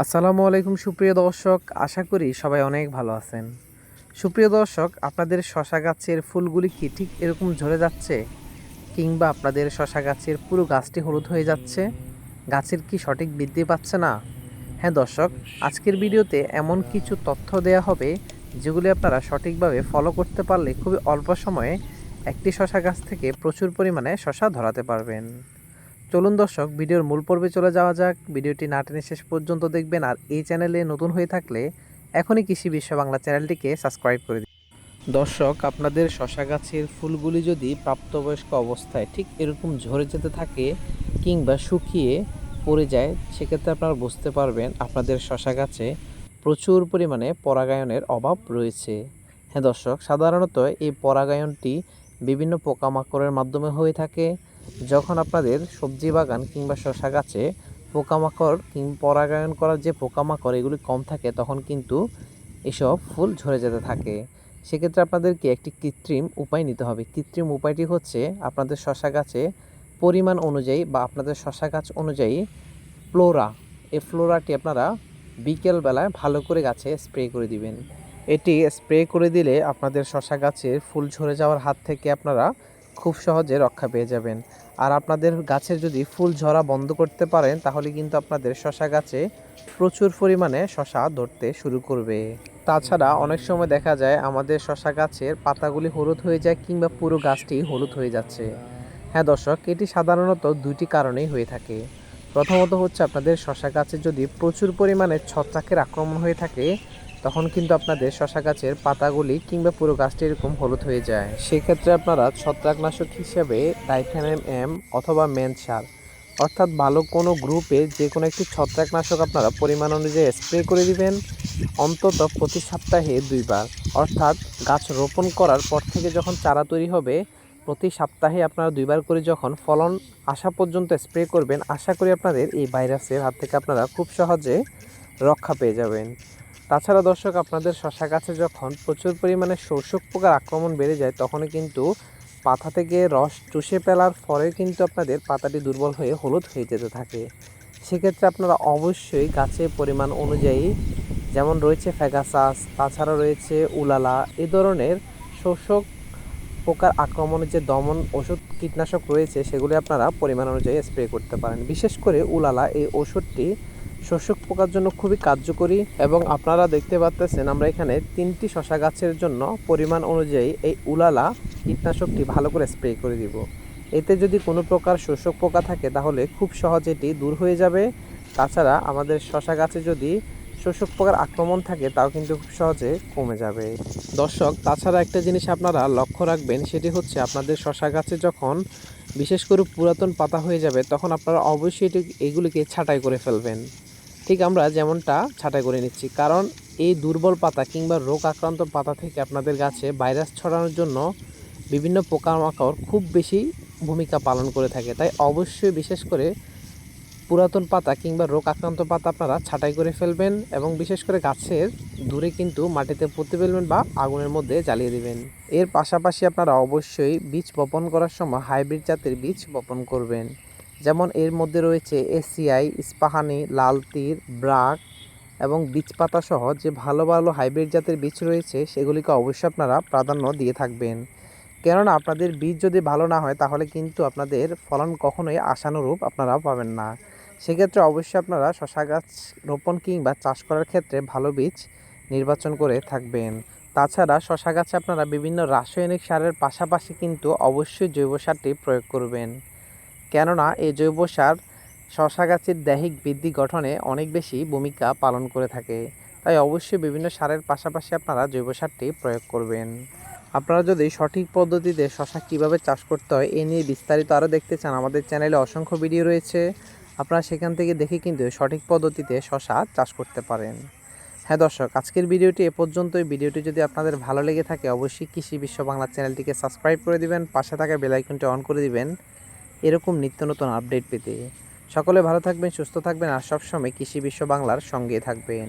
আসসালামু আলাইকুম, সুপ্রিয় দর্শক। আশা করি সবাই অনেক ভালো আছেন। সুপ্রিয় দর্শক, আপনাদের শশা গাছের ফুলগুলি কি ঠিক এরকম ঝরে যাচ্ছে? কিংবা আপনাদের শশা গাছের পুরো গাছটি হলুদ হয়ে যাচ্ছে? গাছের কি সঠিক বৃদ্ধি পাচ্ছে না? হ্যাঁ দর্শক, আজকের ভিডিওতে এমন কিছু তথ্য দেয়া হবে, যেগুলি আপনারা সঠিকভাবে ফলো করতে পারলে খুবই অল্প সময়ে একটি শশা গাছ থেকে প্রচুর পরিমাণে শশা ধরাতে পারবেন। চলুন দর্শক, ভিডিওর মূল পর্বে চলে যাওয়া যাক। ভিডিওটি না টেনে শেষ পর্যন্ত দেখবেন আর এই চ্যানেলে নতুন হয়ে থাকলে এখনই কৃষি বিশ্ব বাংলা চ্যানেলটিকে সাবস্ক্রাইব করে দিন। দর্শক, আপনাদের শশা গাছের ফুলগুলি যদি প্রাপ্তবয়স্ক অবস্থায় ঠিক এরকম ঝরে যেতে থাকে কিংবা শুকিয়ে পড়ে যায়, সেক্ষেত্রে আপনারা বুঝতে পারবেন আপনাদের শশা গাছে প্রচুর পরিমাণে পরাগায়নের অভাব রয়েছে। হ্যাঁ দর্শক, সাধারণত এই পরাগায়নটি বিভিন্ন পোকামাকড়ের মাধ্যমে হয়ে থাকে। যখন আপনাদের সবজি বাগান কিংবা শশা গাছে পোকামাকড় কিংবা পরাগায়ন করার যে পোকামাকড় এগুলি কম থাকে, তখন কিন্তু এসব ফুল ঝরে যেতে থাকে। সেক্ষেত্রে আপনাদেরকে একটি কৃত্রিম উপায় নিতে হবে। কৃত্রিম উপায়টি হচ্ছে আপনাদের শশা গাছে পরিমাণ অনুযায়ী বা আপনাদের শশা গাছ অনুযায়ী ফ্লোরা। এই ফ্লোরাটি আপনারা বিকেলবেলায় ভালো করে গাছে স্প্রে করে দিবেন। এটি স্প্রে করে দিলে আপনাদের শশা গাছের ফুল ঝরে যাওয়ার হাত থেকে আপনারা খুব সহজে রক্ষা পেয়ে যাবেন। আর আপনাদের গাছের যদি ফুল ঝরা বন্ধ করতে পারেন, তাহলে কিন্তু আপনাদের শশা গাছে প্রচুর পরিমাণে শশা ধরতে শুরু করবে। তাছাড়া অনেক সময় দেখা যায়, আমাদের শশা গাছের পাতাগুলি হলুদ হয়ে যায় কিংবা পুরো গাছটি হলুদ হয়ে যাচ্ছে। হ্যাঁ দর্শক, এটি সাধারণত দুটি কারণেই হয়ে থাকে। প্রথমত হচ্ছে, আপনাদের শশা গাছে যদি প্রচুর পরিমাণে ছত্রাকের আক্রমণ হয়ে থাকে তখন কিন্তু আপনাদের শশা গাছের পাতাগুলি কিংবা পুরো গাছটি এরকম হলুদ হয়ে যায়। সেক্ষেত্রে আপনারা ছত্রাকনাশক হিসেবে ডাইফেনাম এম অথবা মেন সার, অর্থাৎ ভালো কোনো গ্রুপে যে কোনো একটি ছত্রাকনাশক আপনারা পরিমাণ অনুযায়ী স্প্রে করে দিবেন, অন্তত প্রতি সপ্তাহে দুইবার। অর্থাৎ গাছ রোপণ করার পর থেকে যখন চারা তৈরি হবে, প্রতি সপ্তাহে আপনারা দুইবার করে যখন ফলন আসা পর্যন্ত স্প্রে করবেন, আশা করি আপনাদের এই ভাইরাসের হাত থেকে আপনারা খুব সহজে রক্ষা পেয়ে যাবেন। তাছাড়া দর্শক, আপনাদের শশা গাছে যখন প্রচুর পরিমাণে শোষক পোকার আক্রমণ বেড়ে যায়, তখনই কিন্তু পাতা থেকে রস চুষে ফেলার পরে কিন্তু আপনাদের পাতাটি দুর্বল হয়ে হলুদ হয়ে যেতে থাকে। সেক্ষেত্রে আপনারা অবশ্যই গাছের পরিমাণ অনুযায়ী যেমন রয়েছে ফ্যাগাসাস, তাছাড়া রয়েছে উলালা, এ ধরনের শোষক পোকার আক্রমণের যে দমন ওষুধ কীটনাশক রয়েছে, সেগুলি আপনারা পরিমাণ অনুযায়ী স্প্রে করতে পারেন। বিশেষ করে উলালা, এই ওষুধটি শোষক পোকার জন্য খুবই কার্যকরী এবং আপনারা দেখতে পাচ্ছেন আমরা এখানে তিনটি শশা গাছের জন্য পরিমাণ অনুযায়ী এই উলালা কীটনাশকটি ভালো করে স্প্রে করে দিব। এতে যদি কোনো প্রকার শোষক পোকা থাকে তাহলে খুব সহজে এটি দূর হয়ে যাবে। তাছাড়া আমাদের শশা গাছে যদি শোষক পোকার আক্রমণ থাকে তাও কিন্তু খুব সহজে কমে যাবে। দর্শক, তাছাড়া একটা জিনিস আপনারা লক্ষ্য রাখবেন সেটি হচ্ছে আপনাদের শশা গাছে যখন বিশেষ করে পুরাতন পাতা হয়ে যাবে তখন আপনারা অবশ্যই এটি এগুলিকে ছাঁটাই করে ফেলবেন। ঠিক আমরা যেমনটা ছাঁটাই করে নিচ্ছি। কারণ এই দুর্বল পাতা কিংবা রোগ আক্রান্ত পাতা থেকে আপনাদের গাছে ভাইরাস ছড়ানোর জন্য বিভিন্ন পোকামাকড় খুব বেশি ভূমিকা পালন করে থাকে। তাই অবশ্যই বিশেষ করে পুরাতন পাতা কিংবা রোগ আক্রান্ত পাতা আপনারা ছাঁটাই করে ফেলবেন এবং বিশেষ করে গাছের দূরে কিন্তু মাটিতে পুঁতে ফেলবেন বা আগুনের মধ্যে জ্বালিয়ে দেবেন। এর পাশাপাশি আপনারা অবশ্যই বীজ বপন করার সময় হাইব্রিড জাতের বীজ বপন করবেন। যেমন এর মধ্যে রয়েছে এসিআই, ইস্পাহানি, লাল তীর, ব্রাক এবং বীজ পাতা সহ যে ভালো ভালো হাইব্রিড জাতের বীজ রয়েছে, সেগুলিকে অবশ্যই আপনারা প্রাধান্য দিয়ে থাকবেন। কেননা আপনাদের বীজ যদি ভালো না হয়, তাহলে কিন্তু আপনাদের ফলন কখনোই আশানুরূপ আপনারা পাবেন না। সেক্ষেত্রে অবশ্যই আপনারা শশা গাছ রোপণ কিংবা চাষ করার ক্ষেত্রে ভালো বীজ নির্বাচন করে থাকবেন। তাছাড়া শশা গাছে আপনারা বিভিন্ন রাসায়নিক সারের পাশাপাশি কিন্তু অবশ্যই জৈব সারটি প্রয়োগ করবেন। কেননা এই জৈব সার শশা গাছের দৈহিক বৃদ্ধি গঠনে অনেক বেশি ভূমিকা পালন করে থাকে। তাই অবশ্যই বিভিন্ন সারের পাশাপাশি আপনারা জৈব সারটি প্রয়োগ করবেন। আপনারা যদি সঠিক পদ্ধতিতে শশা কীভাবে চাষ করতে হয়, এ নিয়ে বিস্তারিত আরও দেখতে চান, আমাদের চ্যানেলে অসংখ্য ভিডিও রয়েছে। আপনারা সেখান থেকে দেখে কিন্তু সঠিক পদ্ধতিতে শশা চাষ করতে পারেন। হ্যাঁ দর্শক, আজকের ভিডিওটি এ পর্যন্তই। ভিডিওটি যদি আপনাদের ভালো লেগে থাকে, অবশ্যই কৃষি বিশ্ব বাংলা চ্যানেলটিকে সাবস্ক্রাইব করে দিবেন, পাশে থাকা বেলাইকনটি অন করে দিবেন। এরকম নিত্য নতুন আপডেট পেতে। সকলে ভালো থাকবেন, সুস্থ থাকবেন আর সবসময় কৃষি বিশ্ব বাংলার সঙ্গে থাকবেন।